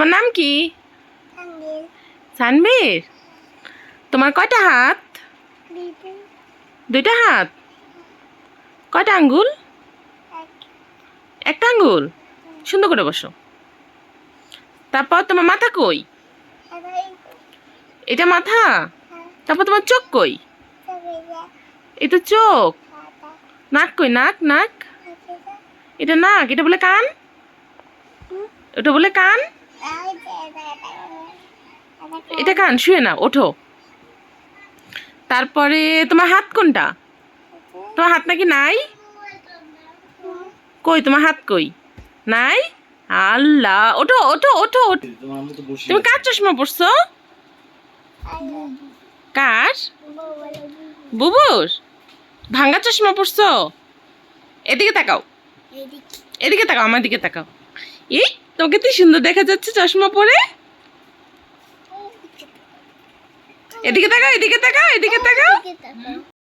তোমার নাম কি? সানবীর তোমার কয়টা হাত? দুইটা। হাত? কয়টা আঙ্গুল? একটা আঙ্গুল? সুন্দর করে বসো। তারপর তোমার মাথা কই? এটা মাথা? তারপর তোমার চোখ কই? এটা চোখ। নাক কই? নাক নাক? এটা নাক এটা বলে কান? এটা বলে কান? এটা কান শুয়ে না, ওঠো। তারপরে তোমার হাত কোনটা? তোমার হাত নাকি নাই? কই, তোমার হাত কই? নাই? আল্লাহ, ওঠো ওঠো ওঠো তুমি কার চশমা পড়ছো কার? বুবুর। ভাঙ্গা চশমা পড়ছো এদিকে তাকাও। এদিকে তাকাও, আমার দিকে তাকাও। এই তোমাকে তুই সুন্দর দেখা যাচ্ছে চশমা পরে? এদিকে তাকাও এদিকে তাকাও এদিকে তাকাও।